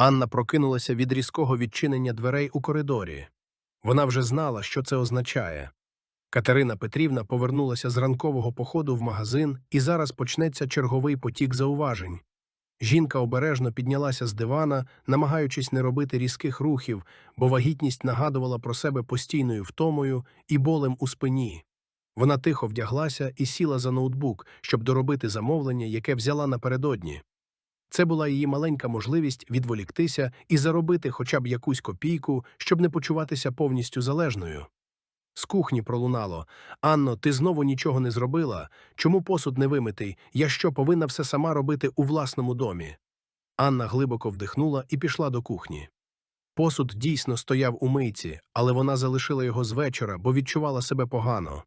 Анна прокинулася від різкого відчинення дверей у коридорі. Вона вже знала, що це означає. Катерина Петрівна повернулася з ранкового походу в магазин, і зараз почнеться черговий потік зауважень. Жінка обережно піднялася з дивана, намагаючись не робити різких рухів, бо вагітність нагадувала про себе постійною втомою і болем у спині. Вона тихо вдяглася і сіла за ноутбук, щоб доробити замовлення, яке взяла напередодні. Це була її маленька можливість відволіктися і заробити хоча б якусь копійку, щоб не почуватися повністю залежною. З кухні пролунало Анно, ти знову нічого не зробила. Чому посуд не вимитий? Я що повинна все сама робити у власному домі? Анна глибоко вдихнула і пішла до кухні. Посуд дійсно стояв у мийці, але вона залишила його з вечора, бо відчувала себе погано.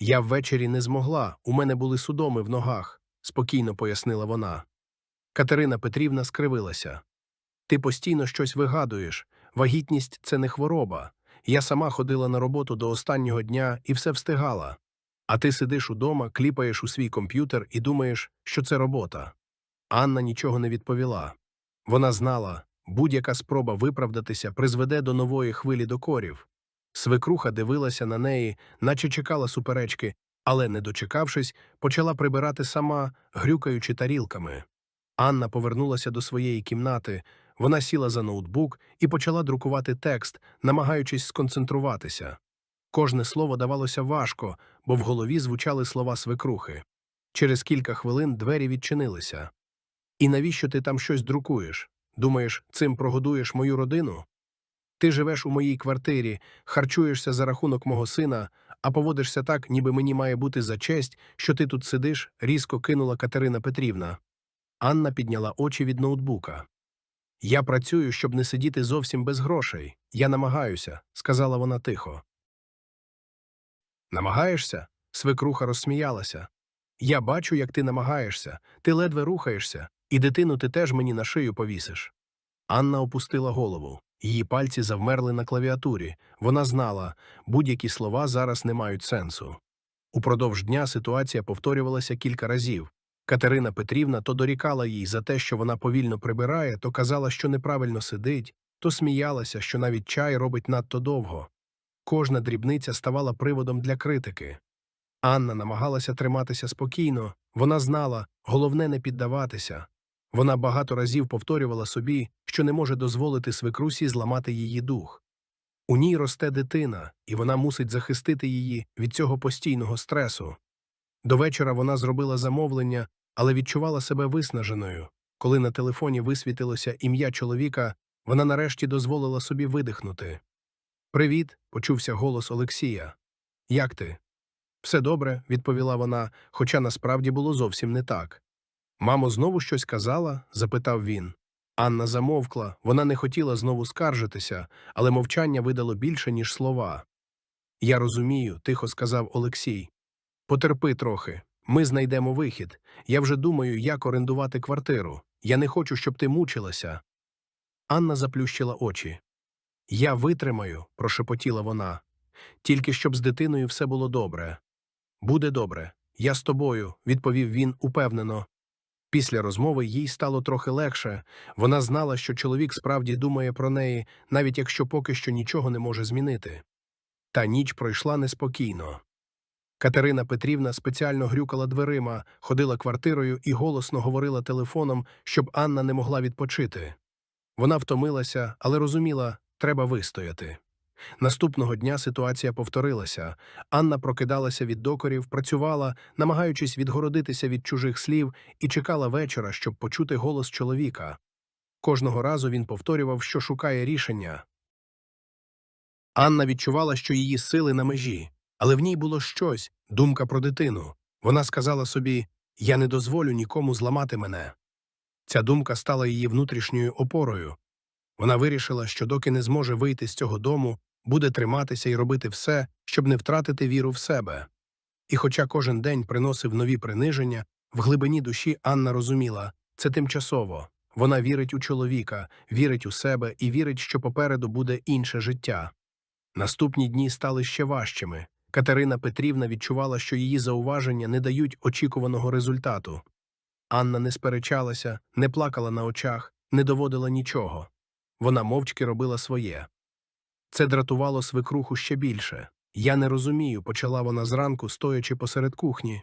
Я ввечері не змогла, у мене були судоми в ногах, спокійно пояснила вона. Катерина Петрівна скривилася. Ти постійно щось вигадуєш. Вагітність це не хвороба. Я сама ходила на роботу до останнього дня і все встигала. А ти сидиш удома, кліпаєш у свій комп'ютер і думаєш, що це робота. Анна нічого не відповіла. Вона знала, будь-яка спроба виправдатися призведе до нової хвилі докорів. Свекруха дивилася на неї, наче чекала суперечки, але, не дочекавшись, почала прибирати сама, грюкаючи тарілками. Анна повернулася до своєї кімнати. Вона сіла за ноутбук і почала друкувати текст, намагаючись сконцентруватися. Кожне слово давалося важко, бо в голові звучали слова свекрухи. Через кілька хвилин двері відчинилися. І навіщо ти там щось друкуєш? Думаєш, цим прогодуєш мою родину? Ти живеш у моїй квартирі, харчуєшся за рахунок мого сина, а поводишся так, ніби мені має бути за честь, що ти тут сидиш, різко кинула Катерина Петрівна. Анна підняла очі від ноутбука. Я працюю, щоб не сидіти зовсім без грошей. Я намагаюся, сказала вона тихо. Намагаєшся? Свекруха розсміялася. Я бачу, як ти намагаєшся, ти ледве рухаєшся, і дитину ти теж мені на шию повісиш. Анна опустила голову. Її пальці завмерли на клавіатурі. Вона знала, будь-які слова зараз не мають сенсу. Упродовж дня ситуація повторювалася кілька разів. Катерина Петрівна то дорікала їй за те, що вона повільно прибирає, то казала, що неправильно сидить, то сміялася, що навіть чай робить надто довго. Кожна дрібниця ставала приводом для критики. Анна намагалася триматися спокійно, вона знала, головне не піддаватися. Вона багато разів повторювала собі, що не може дозволити свекрусі зламати її дух. У ній росте дитина, і вона мусить захистити її від цього постійного стресу. До вечора вона зробила замовлення, але відчувала себе виснаженою. Коли на телефоні висвітилося ім'я чоловіка, вона нарешті дозволила собі видихнути. Привіт, почувся голос Олексія. Як ти? Все добре, відповіла вона, хоча насправді було зовсім не так. Мамо, знову щось казала? запитав він. Анна замовкла, вона не хотіла знову скаржитися, але мовчання видало більше, ніж слова. Я розумію, тихо сказав Олексій. Потерпи трохи. Ми знайдемо вихід. Я вже думаю, як орендувати квартиру. Я не хочу, щоб ти мучилася. Анна заплющила очі. Я витримаю, прошепотіла вона. Тільки щоб з дитиною все було добре. Буде добре. Я з тобою, відповів він упевнено. Після розмови їй стало трохи легше. Вона знала, що чоловік справді думає про неї, навіть якщо поки що нічого не може змінити. Та ніч пройшла неспокійно. Катерина Петрівна спеціально грюкала дверима, ходила квартирою і голосно говорила телефоном, щоб Анна не могла відпочити. Вона втомилася, але розуміла, треба вистояти. Наступного дня ситуація повторилася. Анна прокидалася від докорів, працювала, намагаючись відгородитися від чужих слів, і чекала вечора, щоб почути голос чоловіка. Кожного разу він повторював, що шукає рішення. Анна відчувала, що її сили на межі, але в ній було щось думка про дитину. Вона сказала собі Я не дозволю нікому зламати мене. Ця думка стала її внутрішньою опорою. Вона вирішила, що доки не зможе вийти з цього дому, буде триматися і робити все, щоб не втратити віру в себе. І хоча кожен день приносив нові приниження, в глибині душі Анна розуміла це тимчасово. Вона вірить у чоловіка, вірить у себе і вірить, що попереду буде інше життя. Наступні дні стали ще важчими. Катерина Петрівна відчувала, що її зауваження не дають очікуваного результату. Анна не сперечалася, не плакала на очах, не доводила нічого. Вона мовчки робила своє. Це дратувало свекруху ще більше. Я не розумію, почала вона зранку, стоячи посеред кухні.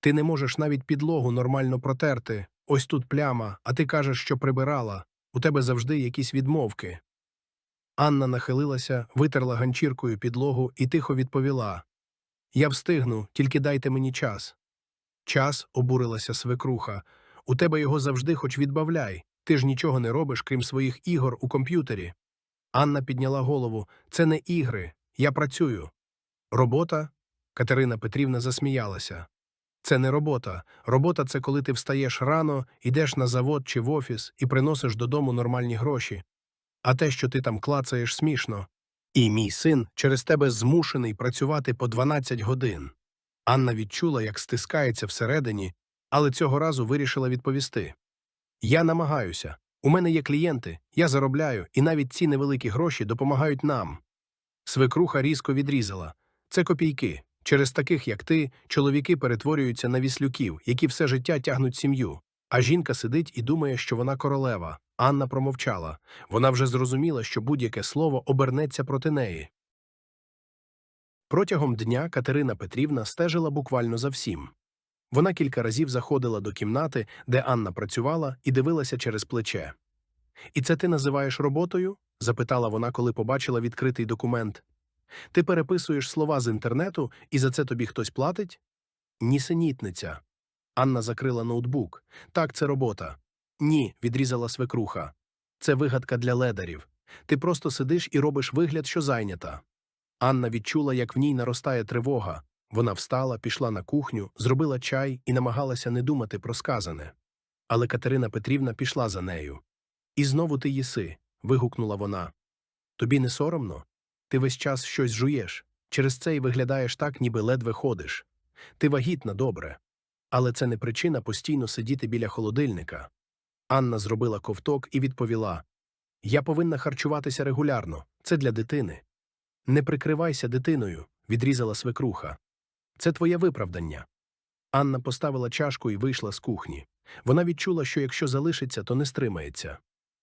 Ти не можеш навіть підлогу нормально протерти. Ось тут пляма, а ти кажеш, що прибирала. У тебе завжди якісь відмовки. Анна нахилилася, витерла ганчіркою підлогу і тихо відповіла Я встигну, тільки дайте мені час. Час, обурилася свекруха. У тебе його завжди хоч відбавляй. Ти ж нічого не робиш, крім своїх ігор у комп'ютері. Анна підняла голову. Це не ігри. Я працюю. Робота? Катерина Петрівна засміялася. Це не робота. Робота це коли ти встаєш рано, йдеш на завод чи в офіс і приносиш додому нормальні гроші. А те, що ти там клацаєш, смішно. І мій син через тебе змушений працювати по 12 годин. Анна відчула, як стискається всередині, але цього разу вирішила відповісти. Я намагаюся. У мене є клієнти, я заробляю, і навіть ці невеликі гроші допомагають нам. Свекруха різко відрізала. Це копійки. Через таких, як ти, чоловіки перетворюються на віслюків, які все життя тягнуть сім'ю. А жінка сидить і думає, що вона королева. Анна промовчала. Вона вже зрозуміла, що будь-яке слово обернеться проти неї. Протягом дня Катерина Петрівна стежила буквально за всім. Вона кілька разів заходила до кімнати, де Анна працювала, і дивилася через плече. І це ти називаєш роботою? запитала вона, коли побачила відкритий документ. Ти переписуєш слова з інтернету, і за це тобі хтось платить? Нісенітниця. Анна закрила ноутбук. Так, це робота. Ні, відрізала свекруха. Це вигадка для ледарів. Ти просто сидиш і робиш вигляд, що зайнята. Анна відчула, як в ній наростає тривога. Вона встала, пішла на кухню, зробила чай і намагалася не думати про сказане. Але Катерина Петрівна пішла за нею. І знову ти їси. вигукнула вона. Тобі не соромно? Ти весь час щось жуєш. Через це й виглядаєш так, ніби ледве ходиш. Ти вагітна добре. Але це не причина постійно сидіти біля холодильника. Анна зробила ковток і відповіла Я повинна харчуватися регулярно. Це для дитини. Не прикривайся дитиною, відрізала свекруха. Це твоє виправдання. Анна поставила чашку і вийшла з кухні. Вона відчула, що якщо залишиться, то не стримається.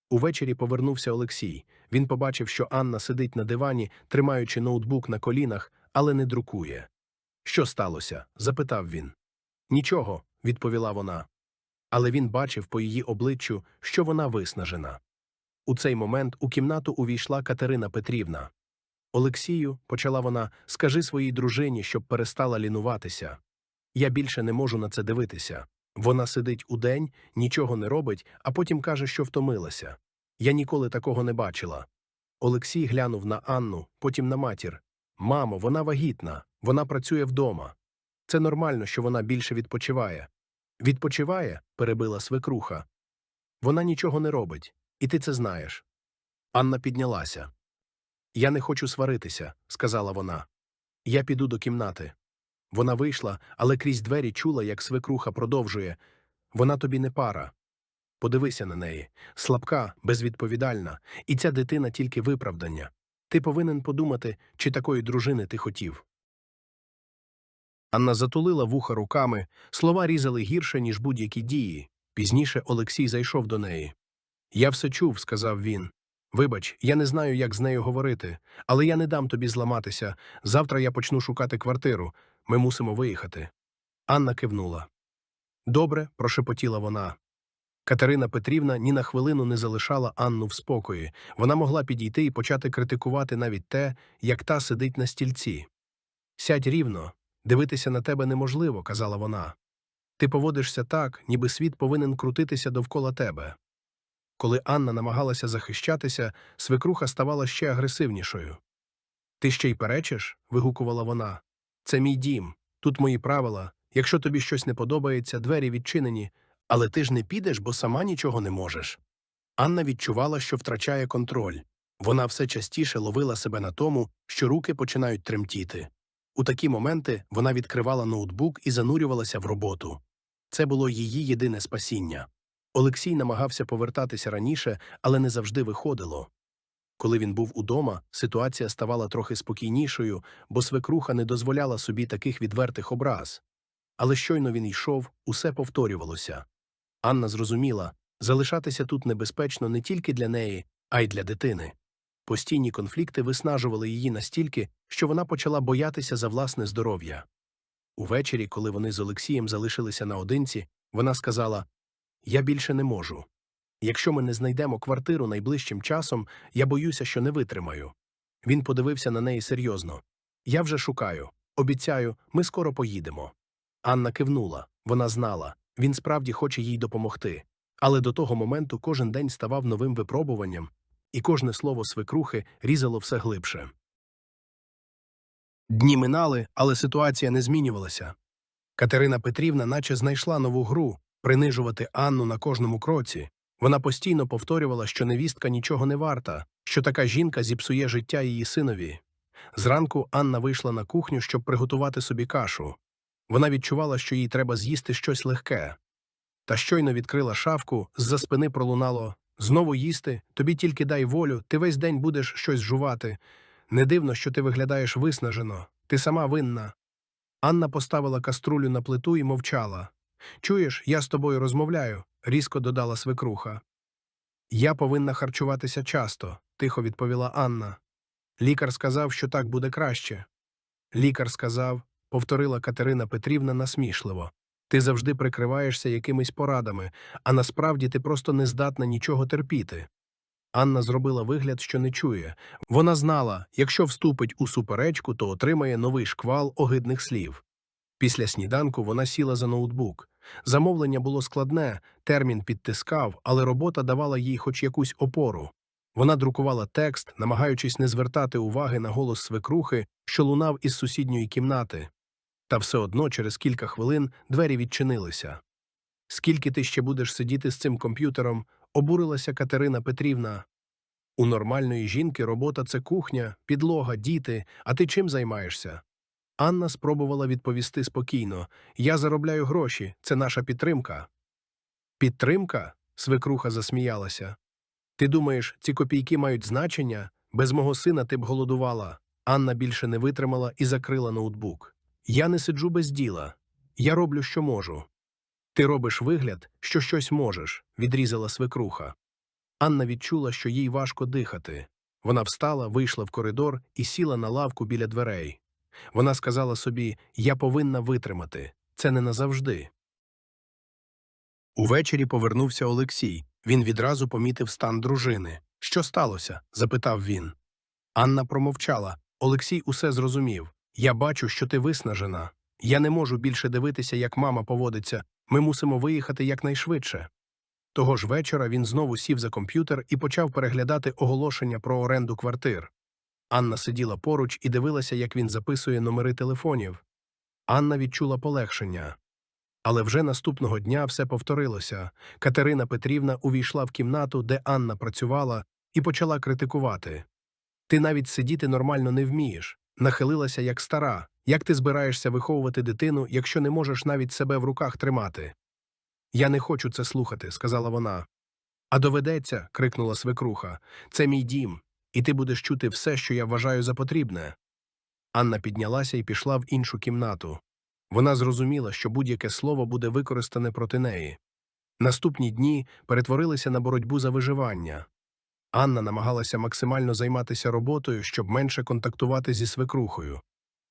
Увечері повернувся Олексій. Він побачив, що Анна сидить на дивані, тримаючи ноутбук на колінах, але не друкує. Що сталося? запитав він. Нічого, відповіла вона. Але він бачив по її обличчю, що вона виснажена. У цей момент у кімнату увійшла Катерина Петрівна. Олексію, почала вона, скажи своїй дружині, щоб перестала лінуватися. Я більше не можу на це дивитися. Вона сидить удень, нічого не робить, а потім каже, що втомилася. Я ніколи такого не бачила. Олексій глянув на Анну, потім на матір. Мамо, вона вагітна, вона працює вдома. Це нормально, що вона більше відпочиває. Відпочиває, перебила свекруха. Вона нічого не робить, і ти це знаєш. Анна піднялася. Я не хочу сваритися, сказала вона. Я піду до кімнати. Вона вийшла, але крізь двері чула, як свекруха продовжує вона тобі не пара. Подивися на неї слабка, безвідповідальна, і ця дитина тільки виправдання. Ти повинен подумати, чи такої дружини ти хотів. Анна затулила вуха руками, слова різали гірше, ніж будь-які дії. Пізніше Олексій зайшов до неї. Я все чув, сказав він. Вибач, я не знаю, як з нею говорити, але я не дам тобі зламатися. Завтра я почну шукати квартиру. Ми мусимо виїхати. Анна кивнула. Добре, прошепотіла вона. Катерина Петрівна ні на хвилину не залишала Анну в спокої. Вона могла підійти і почати критикувати навіть те, як та сидить на стільці. Сядь рівно, дивитися на тебе неможливо, казала вона. Ти поводишся так, ніби світ повинен крутитися довкола тебе. Коли Анна намагалася захищатися, свекруха ставала ще агресивнішою. Ти ще й перечиш? вигукувала вона. Це мій дім, тут мої правила. Якщо тобі щось не подобається, двері відчинені, але ти ж не підеш, бо сама нічого не можеш. Анна відчувала, що втрачає контроль. Вона все частіше ловила себе на тому, що руки починають тремтіти. У такі моменти вона відкривала ноутбук і занурювалася в роботу. Це було її єдине спасіння. Олексій намагався повертатися раніше, але не завжди виходило. Коли він був удома, ситуація ставала трохи спокійнішою, бо свекруха не дозволяла собі таких відвертих образ. Але щойно він йшов, усе повторювалося. Анна зрозуміла Залишатися тут небезпечно не тільки для неї, а й для дитини. Постійні конфлікти виснажували її настільки, що вона почала боятися за власне здоров'я. Увечері, коли вони з Олексієм залишилися наодинці, вона сказала Я більше не можу. Якщо ми не знайдемо квартиру найближчим часом, я боюся, що не витримаю. Він подивився на неї серйозно. Я вже шукаю. Обіцяю, ми скоро поїдемо. Анна кивнула. Вона знала. Він справді хоче їй допомогти. Але до того моменту кожен день ставав новим випробуванням, і кожне слово свекрухи різало все глибше. Дні минали, але ситуація не змінювалася. Катерина Петрівна наче знайшла нову гру принижувати Анну на кожному кроці. Вона постійно повторювала, що невістка нічого не варта, що така жінка зіпсує життя її синові. Зранку Анна вийшла на кухню, щоб приготувати собі кашу. Вона відчувала, що їй треба з'їсти щось легке. Та щойно відкрила шафку, з-за спини пролунало Знову їсти, тобі тільки дай волю, ти весь день будеш щось жувати. Не дивно, що ти виглядаєш виснажено, ти сама винна. Анна поставила каструлю на плиту і мовчала. Чуєш, я з тобою розмовляю, різко додала свекруха. Я повинна харчуватися часто, тихо відповіла Анна. Лікар сказав, що так буде краще. Лікар сказав, повторила Катерина Петрівна насмішливо. Ти завжди прикриваєшся якимись порадами, а насправді ти просто не здатна нічого терпіти. Анна зробила вигляд, що не чує. Вона знала, якщо вступить у суперечку, то отримає новий шквал огидних слів. Після сніданку вона сіла за ноутбук. Замовлення було складне, термін підтискав, але робота давала їй хоч якусь опору. Вона друкувала текст, намагаючись не звертати уваги на голос свекрухи, що лунав із сусідньої кімнати. Та все одно через кілька хвилин двері відчинилися. Скільки ти ще будеш сидіти з цим комп'ютером, обурилася Катерина Петрівна. У нормальної жінки робота це кухня, підлога, діти, а ти чим займаєшся? Анна спробувала відповісти спокійно Я заробляю гроші, це наша підтримка. Підтримка? свекруха засміялася. Ти думаєш, ці копійки мають значення? Без мого сина ти б голодувала. Анна більше не витримала і закрила ноутбук. Я не сиджу без діла. Я роблю, що можу. Ти робиш вигляд, що щось можеш, відрізала свекруха. Анна відчула, що їй важко дихати. Вона встала, вийшла в коридор і сіла на лавку біля дверей. Вона сказала собі Я повинна витримати. Це не назавжди. Увечері повернувся Олексій. Він відразу помітив стан дружини. Що сталося? запитав він. Анна промовчала. Олексій усе зрозумів. Я бачу, що ти виснажена. Я не можу більше дивитися, як мама поводиться. Ми мусимо виїхати якнайшвидше. Того ж вечора він знову сів за комп'ютер і почав переглядати оголошення про оренду квартир. Анна сиділа поруч і дивилася, як він записує номери телефонів. Анна відчула полегшення. Але вже наступного дня все повторилося. Катерина Петрівна увійшла в кімнату, де Анна працювала, і почала критикувати. Ти навіть сидіти нормально не вмієш, нахилилася як стара. Як ти збираєшся виховувати дитину, якщо не можеш навіть себе в руках тримати? Я не хочу це слухати, сказала вона. А доведеться, крикнула свекруха. Це мій дім, і ти будеш чути все, що я вважаю за потрібне. Анна піднялася і пішла в іншу кімнату. Вона зрозуміла, що будь-яке слово буде використане проти неї. Наступні дні перетворилися на боротьбу за виживання. Анна намагалася максимально займатися роботою, щоб менше контактувати зі свекрухою.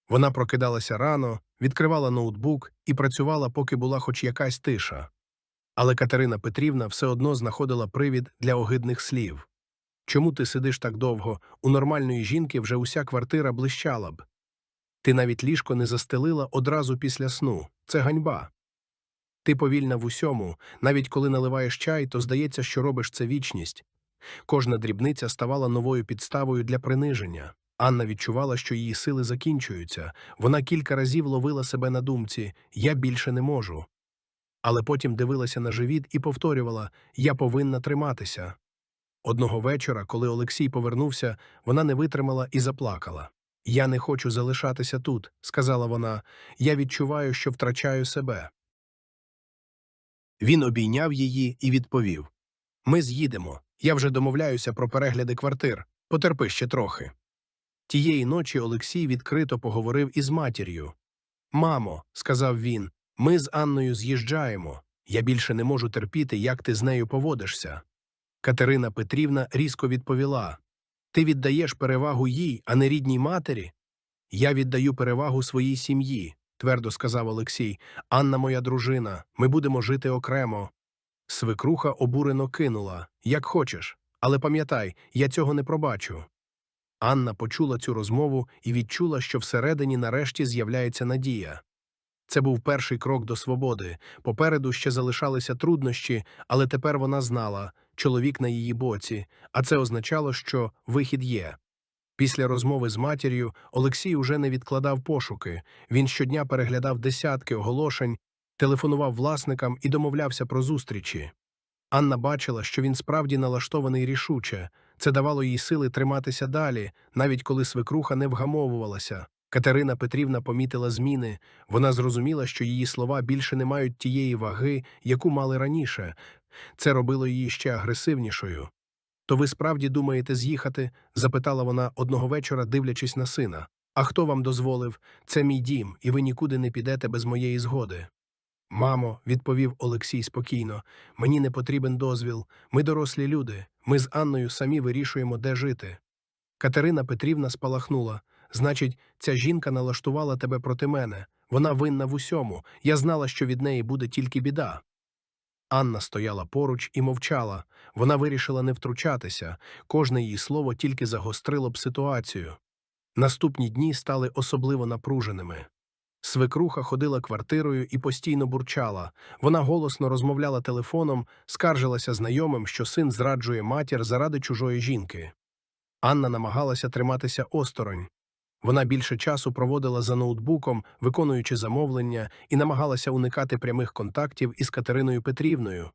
Вона прокидалася рано, відкривала ноутбук і працювала, поки була хоч якась тиша. Але Катерина Петрівна все одно знаходила привід для огидних слів. Чому ти сидиш так довго? У нормальної жінки вже уся квартира блищала б. Ти навіть ліжко не застелила одразу після сну. Це ганьба. Ти повільна в усьому, навіть коли наливаєш чай, то здається, що робиш це вічність. Кожна дрібниця ставала новою підставою для приниження. Анна відчувала, що її сили закінчуються. Вона кілька разів ловила себе на думці Я більше не можу. Але потім дивилася на живіт і повторювала Я повинна триматися. Одного вечора, коли Олексій повернувся, вона не витримала і заплакала. Я не хочу залишатися тут, сказала вона. Я відчуваю, що втрачаю себе. Він обійняв її і відповів Ми з'їдемо. Я вже домовляюся про перегляди квартир. Потерпи ще трохи. Тієї ночі Олексій відкрито поговорив із матір'ю. Мамо, сказав він, ми з Анною з'їжджаємо. Я більше не можу терпіти, як ти з нею поводишся. Катерина Петрівна різко відповіла Ти віддаєш перевагу їй, а не рідній матері? Я віддаю перевагу своїй сім'ї, твердо сказав Олексій. Анна моя дружина, ми будемо жити окремо. Свекруха обурено кинула як хочеш, але пам'ятай, я цього не пробачу. Анна почула цю розмову і відчула, що всередині нарешті з'являється надія. Це був перший крок до свободи. Попереду ще залишалися труднощі, але тепер вона знала чоловік на її боці, а це означало, що вихід є. Після розмови з матір'ю Олексій уже не відкладав пошуки. Він щодня переглядав десятки оголошень, телефонував власникам і домовлявся про зустрічі. Анна бачила, що він справді налаштований рішуче. Це давало їй сили триматися далі, навіть коли свекруха не вгамовувалася. Катерина Петрівна помітила зміни. Вона зрозуміла, що її слова більше не мають тієї ваги, яку мали раніше. Це робило її ще агресивнішою. То ви справді думаєте з'їхати? запитала вона одного вечора, дивлячись на сина. А хто вам дозволив? Це мій дім, і ви нікуди не підете без моєї згоди. Мамо, відповів Олексій спокійно, мені не потрібен дозвіл. Ми дорослі люди. Ми з Анною самі вирішуємо, де жити. Катерина Петрівна спалахнула. Значить, ця жінка налаштувала тебе проти мене. Вона винна в усьому. Я знала, що від неї буде тільки біда. Анна стояла поруч і мовчала. Вона вирішила не втручатися. Кожне її слово тільки загострило б ситуацію. Наступні дні стали особливо напруженими. Свекруха ходила квартирою і постійно бурчала. Вона голосно розмовляла телефоном, скаржилася знайомим, що син зраджує матір заради чужої жінки. Анна намагалася триматися осторонь. Вона більше часу проводила за ноутбуком, виконуючи замовлення, і намагалася уникати прямих контактів із Катериною Петрівною,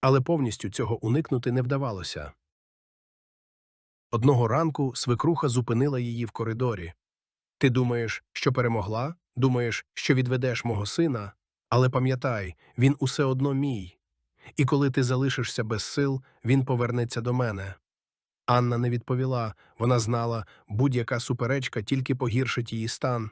але повністю цього уникнути не вдавалося. Одного ранку свекруха зупинила її в коридорі. Ти думаєш, що перемогла? Думаєш, що відведеш мого сина? Але пам'ятай, він усе одно мій. І коли ти залишишся без сил, він повернеться до мене. Анна не відповіла, вона знала, будь-яка суперечка тільки погіршить її стан.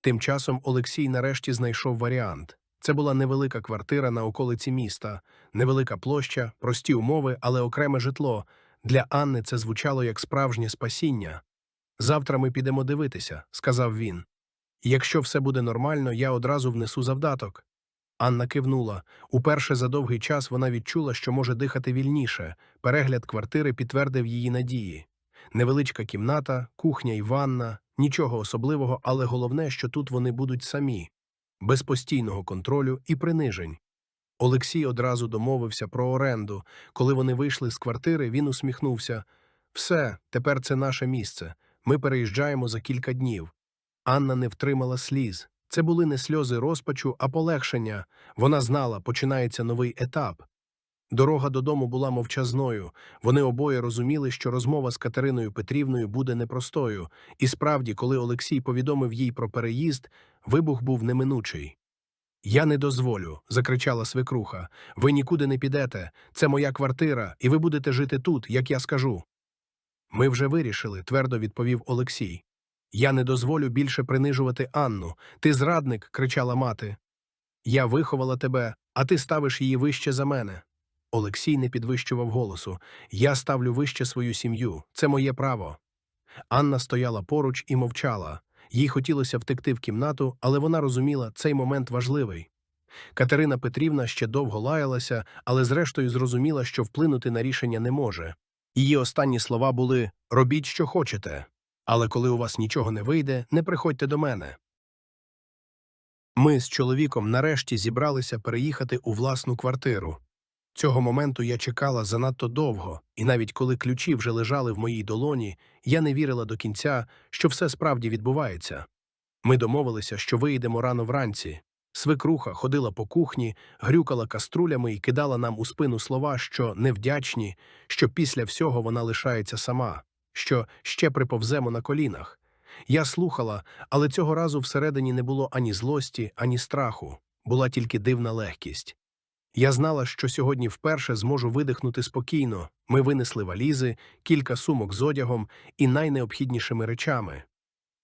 Тим часом Олексій нарешті знайшов варіант. Це була невелика квартира на околиці міста, невелика площа, прості умови, але окреме житло. Для Анни це звучало як справжнє спасіння. Завтра ми підемо дивитися, сказав він. Якщо все буде нормально, я одразу внесу завдаток. Анна кивнула. Уперше за довгий час вона відчула, що може дихати вільніше. Перегляд квартири підтвердив її надії. Невеличка кімната, кухня і ванна, нічого особливого, але головне, що тут вони будуть самі, без постійного контролю і принижень. Олексій одразу домовився про оренду. Коли вони вийшли з квартири, він усміхнувся. Все, тепер це наше місце. Ми переїжджаємо за кілька днів. Анна не втримала сліз. Це були не сльози розпачу, а полегшення. Вона знала, починається новий етап. Дорога додому була мовчазною. Вони обоє розуміли, що розмова з Катериною Петрівною буде непростою, і справді, коли Олексій повідомив їй про переїзд, вибух був неминучий. Я не дозволю, закричала свекруха. Ви нікуди не підете. Це моя квартира, і ви будете жити тут, як я скажу. Ми вже вирішили, твердо відповів Олексій. Я не дозволю більше принижувати Анну. Ти зрадник, кричала мати. Я виховала тебе, а ти ставиш її вище за мене. Олексій не підвищував голосу. Я ставлю вище свою сім'ю. Це моє право. Анна стояла поруч і мовчала. Їй хотілося втекти в кімнату, але вона розуміла, цей момент важливий. Катерина Петрівна ще довго лаялася, але зрештою зрозуміла, що вплинути на рішення не може. Її останні слова були Робіть, що хочете. Але коли у вас нічого не вийде, не приходьте до мене. Ми з чоловіком нарешті зібралися переїхати у власну квартиру. Цього моменту я чекала занадто довго, і навіть коли ключі вже лежали в моїй долоні, я не вірила до кінця, що все справді відбувається. Ми домовилися, що виїдемо рано вранці. Свекруха ходила по кухні, грюкала каструлями і кидала нам у спину слова, що невдячні, що після всього вона лишається сама що ще приповземо на колінах. Я слухала, але цього разу всередині не було ані злості, ані страху, була тільки дивна легкість. Я знала, що сьогодні вперше зможу видихнути спокійно. Ми винесли валізи, кілька сумок з одягом і найнеобхіднішими речами.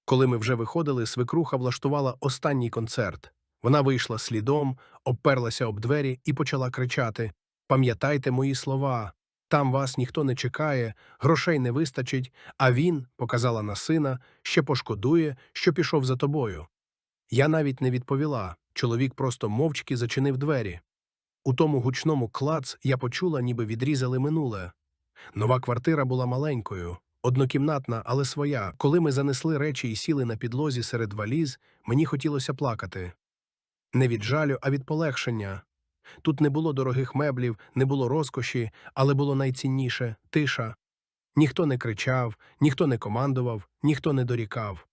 Коли ми вже виходили, свекруха влаштувала останній концерт. Вона вийшла слідом, обперлася об двері і почала кричати Пам'ятайте мої слова. Там вас ніхто не чекає, грошей не вистачить, а він, показала на сина, ще пошкодує, що пішов за тобою. Я навіть не відповіла. Чоловік просто мовчки зачинив двері. У тому гучному клац я почула, ніби відрізали минуле. Нова квартира була маленькою, однокімнатна, але своя. Коли ми занесли речі і сіли на підлозі серед валіз, мені хотілося плакати. Не від жалю, а від полегшення. Тут не було дорогих меблів, не було розкоші, але було найцінніше тиша. Ніхто не кричав, ніхто не командував, ніхто не дорікав.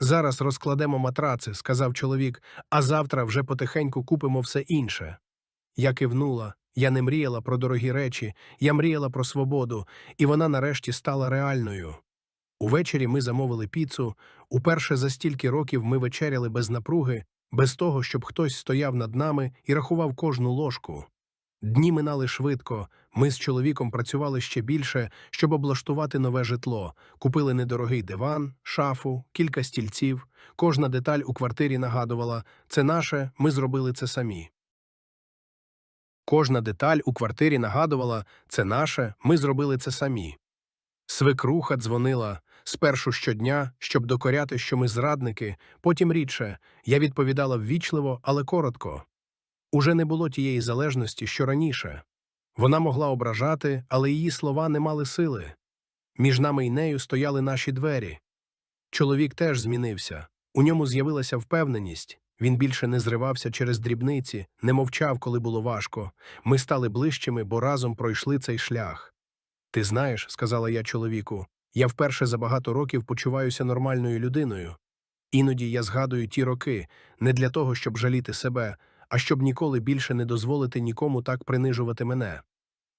Зараз розкладемо матраци, сказав чоловік, а завтра вже потихеньку купимо все інше. Я кивнула, я не мріяла про дорогі речі, я мріяла про свободу, і вона нарешті стала реальною. Увечері ми замовили піцу, уперше за стільки років ми вечеряли без напруги, без того, щоб хтось стояв над нами і рахував кожну ложку. Дні минали швидко, ми з чоловіком працювали ще більше, щоб облаштувати нове житло, купили недорогий диван, шафу, кілька стільців, кожна деталь у квартирі нагадувала «це наше, ми зробили це самі». Кожна деталь у квартирі нагадувала «це наше, ми зробили це самі». Свекруха дзвонила спершу щодня, щоб докоряти, що ми зрадники, потім рідше. Я відповідала ввічливо, але коротко. Уже не було тієї залежності, що раніше. Вона могла ображати, але її слова не мали сили. Між нами і нею стояли наші двері. Чоловік теж змінився. У ньому з'явилася впевненість. Він більше не зривався через дрібниці, не мовчав, коли було важко. Ми стали ближчими, бо разом пройшли цей шлях. Ти знаєш, сказала я чоловіку, я вперше за багато років почуваюся нормальною людиною. Іноді я згадую ті роки не для того, щоб жаліти себе, а щоб ніколи більше не дозволити нікому так принижувати мене.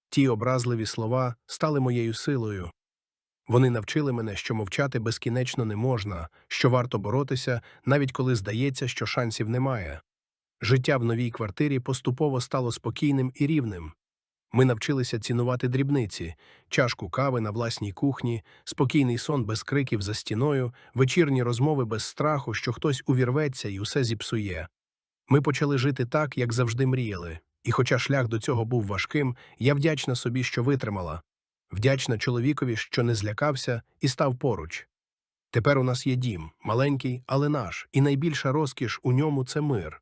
Ті образливі слова стали моєю силою. Вони навчили мене, що мовчати безкінечно не можна, що варто боротися, навіть коли здається, що шансів немає. Життя в новій квартирі поступово стало спокійним і рівним. Ми навчилися цінувати дрібниці, чашку кави на власній кухні, спокійний сон без криків за стіною, вечірні розмови без страху, що хтось увірветься і усе зіпсує. Ми почали жити так, як завжди мріяли, і хоча шлях до цього був важким, я вдячна собі, що витримала, вдячна чоловікові, що не злякався і став поруч. Тепер у нас є дім, маленький, але наш, і найбільша розкіш у ньому це мир.